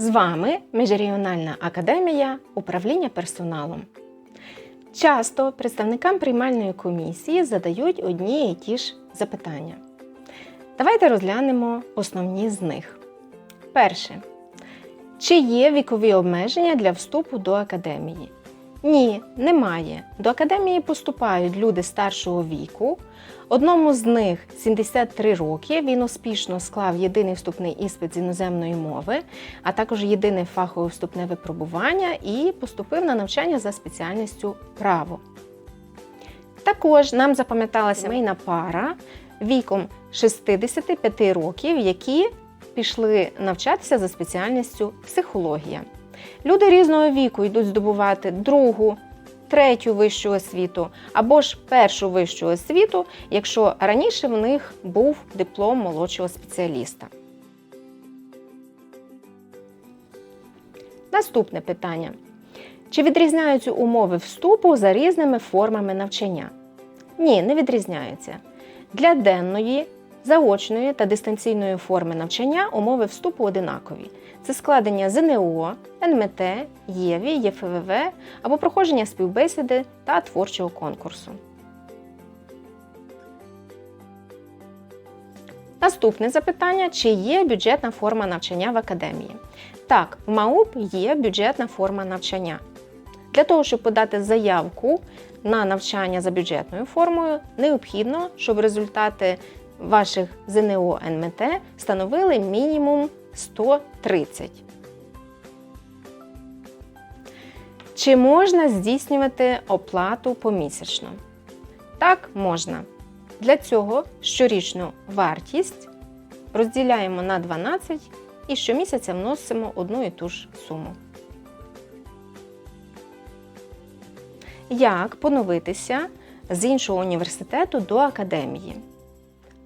З вами Міжрегіональна академія управління персоналом. Часто представникам приймальної комісії задають одні і ті ж запитання. Давайте розглянемо основні з них. Перше. Чи є вікові обмеження для вступу до академії? Ні, немає. До академії поступають люди старшого віку. Одному з них 73 роки. Він успішно склав єдиний вступний іспит з іноземної мови, а також єдине фахове вступне випробування і поступив на навчання за спеціальністю право. Також нам запам'яталася сімейна пара віком 65 років, які пішли навчатися за спеціальністю психологія. Люди різного віку йдуть здобувати другу, третю вищу освіту або ж першу вищу освіту, якщо раніше в них був диплом молодшого спеціаліста. Наступне питання. Чи відрізняються умови вступу за різними формами навчання? Ні, не відрізняються. Для денної, заочної та дистанційної форми навчання умови вступу одинакові. Це складення ЗНО, НМТ, ЄВІ, ЄФВВ або проходження співбесіди та творчого конкурсу. Наступне запитання: чи є бюджетна форма навчання в академії? Так, в МАУП є бюджетна форма навчання. Для того, щоб подати заявку на навчання за бюджетною формою, необхідно, щоб результати ваших ЗНО НМТ становили мінімум 130. Чи можна здійснювати оплату помісячно? Так, можна. Для цього щорічну вартість розділяємо на 12 і щомісяця вносимо одну і ту ж суму. Як поновитися з іншого університету до академії?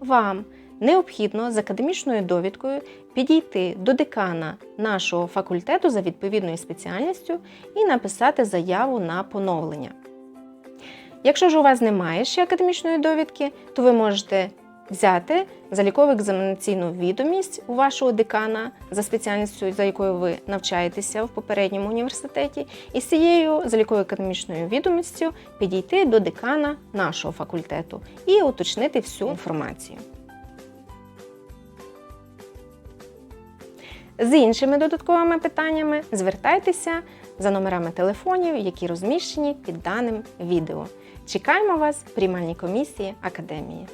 Вам необхідно з академічною довідкою підійти до декана нашого факультету за відповідною спеціальністю і написати заяву на поновлення. Якщо ж у вас немає ще академічної довідки, то ви можете взяти залікову екзаменаційну відомість у вашого декана за спеціальністю, за якою ви навчаєтеся в попередньому університеті, і з цією заліковою академічною відомістю підійти до декана нашого факультету і уточнити всю інформацію. З іншими додатковими питаннями звертайтеся за номерами телефонів, які розміщені під даним відео. Чекаємо вас в приймальній комісії академії.